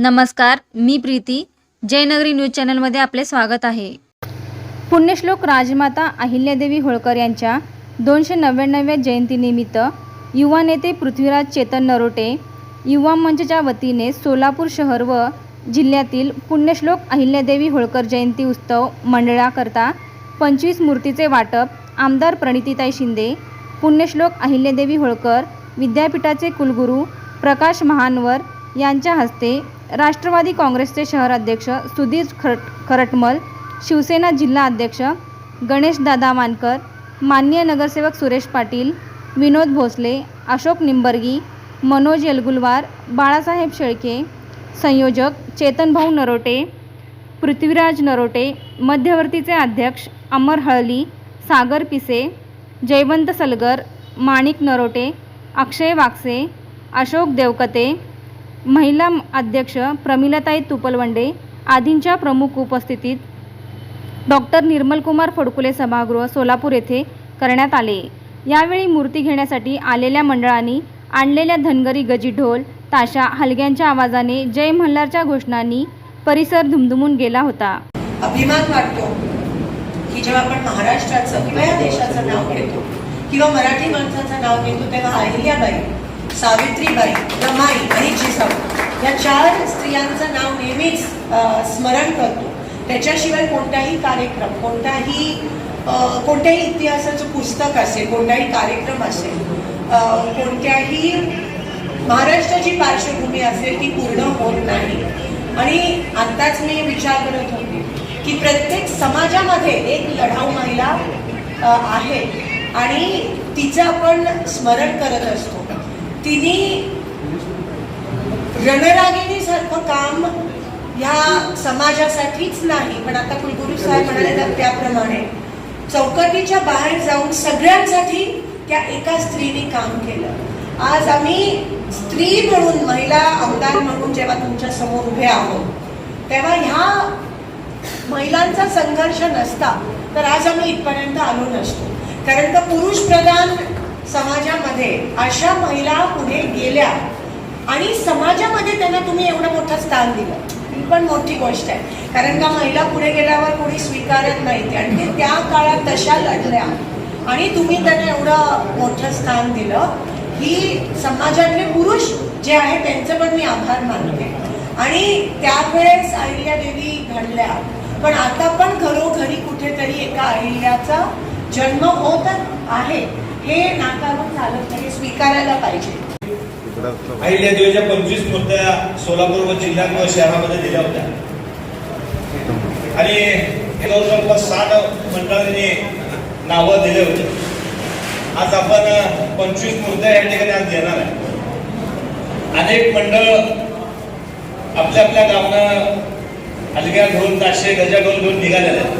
नमस्कार मी प्रीती. जयनगरी न्यूज चॅनलमध्ये आपले स्वागत आहे. पुण्यश्लोक राजमाता अहिल्यादेवी होळकर यांच्या दोनशे नव्याण्णव्या जयंतीनिमित्त युवा नेते पृथ्वीराज चेतन नरोटे युवा मंचच्या वतीने सोलापूर शहर व जिल्ह्यातील पुण्यश्लोक अहिल्यादेवी होळकर जयंती उत्सव मंडळाकरता पंचवीस मूर्तीचे वाटप आमदार प्रणितीताई शिंदे पुण्यश्लोक अहिल्यादेवी होळकर विद्यापीठाचे कुलगुरू प्रकाश महानवर यांच्या हस्ते राष्ट्रवादी काँग्रेसचे शहराध्यक्ष सुधीर खरट खरटमल शिवसेना जिल्हा अध्यक्ष गणेशदादा मानकर माननीय नगरसेवक सुरेश पाटील विनोद भोसले अशोक निंबर्गी मनोज येलगुलवार बाळासाहेब शेळके संयोजक चेतनभाऊ नरोटे पृथ्वीराज नरोटे मध्यवर्तीचे अध्यक्ष अमर हळली सागर पिसे जयवंत सलगर माणिक नरोटे अक्षय वागसे अशोक देवकते महिला अध्यक्ष प्रमिलाताई तुपलवंडे आदींच्या प्रमुख उपस्थितीत डॉक्टर निर्मलकुमार फडकुले सभागृह सोलापूर येथे करण्यात आले. यावेळी मूर्ती घेण्यासाठी आलेल्या मंडळांनी आणलेल्या धनगरी गजी ढोल ताशा हलग्यांच्या आवाजाने जय मल्हारच्या घोषणांनी परिसर धुमधुमून गेला होता. अभिमान वाटतो की जेव्हा आपण महाराष्ट्राचं किंवा या देशाचं नाव घेतो किंवा मराठी माणसाचं नाव घेतो तेव्हा अहिल्याबाई सावित्रीबाई रमाई आणि जिजाऊ या चार स्त्रियांचं नाव नेहमीच स्मरण करतो. त्याच्याशिवाय कोणताही कार्यक्रम कोणताही कोणत्याही इतिहासाचं पुस्तक असेल कोणताही कार्यक्रम असेल कोणत्याही महाराष्ट्राची पार्श्वभूमी असेल ती पूर्ण होत नाही. आणि आत्ताच मी विचार करत होते की प्रत्येक समाजामध्ये एक लढाऊ महिला आहे आणि तिचं आपण स्मरण करत असतो. तिने रणरागिणीसारखं काम ह्या समाजासाठीच नाही. पण आता कुलगुरू साहेब म्हणाले त्याप्रमाणे चौकटीच्या बाहेर जाऊन सगळ्यांसाठी त्या एका स्त्रीने काम केलं. आज आम्ही स्त्री म्हणून महिला आमदार म्हणून जेव्हा तुमच्यासमोर उभे आहोत तेव्हा ह्या महिलांचा संघर्ष नसता तर आज आम्ही इथपर्यंत आलो नसतो. कारण का पुरुष प्रधान समाजामध्ये अशा महिला पुढे गेल्या आणि समाजामध्ये त्यांना तुम्ही एवढं मोठं स्थान दिलं. ही पण मोठी गोष्ट आहे. कारण का महिला पुढे गेल्यावर कोणी स्वीकारत नाही. आणि ते त्या काळात तशा लढल्या आणि तुम्ही त्यांना एवढं मोठं स्थान दिलं. ही समाजातले पुरुष जे आहे त्यांचे पण मी आभार मानते. आणि त्यावेळेस अहिल्या देवी घडल्या. पण आता पण घरोघरी कुठेतरी एका अहिल्याचा जन्म होत आहे. हे ना चालत नाही म्हणजे स्वीकारायला पाहिजे. अहिल्या देवीच्या पंचवीस मूर्त्या सोलापूर व जिल्ह्यात व शहरामध्ये दिल्या होत्या. आणि हे सात साठ मंडळांनी नावं दिले होते. आज आपण पंचवीस मूर्त्या या ठिकाणी आज देणार आहे. अनेक मंडळ आपल्या आपल्या गावानं हलक्या घेऊन ताशे गजा घेऊन घेऊन निघालेले आहेत.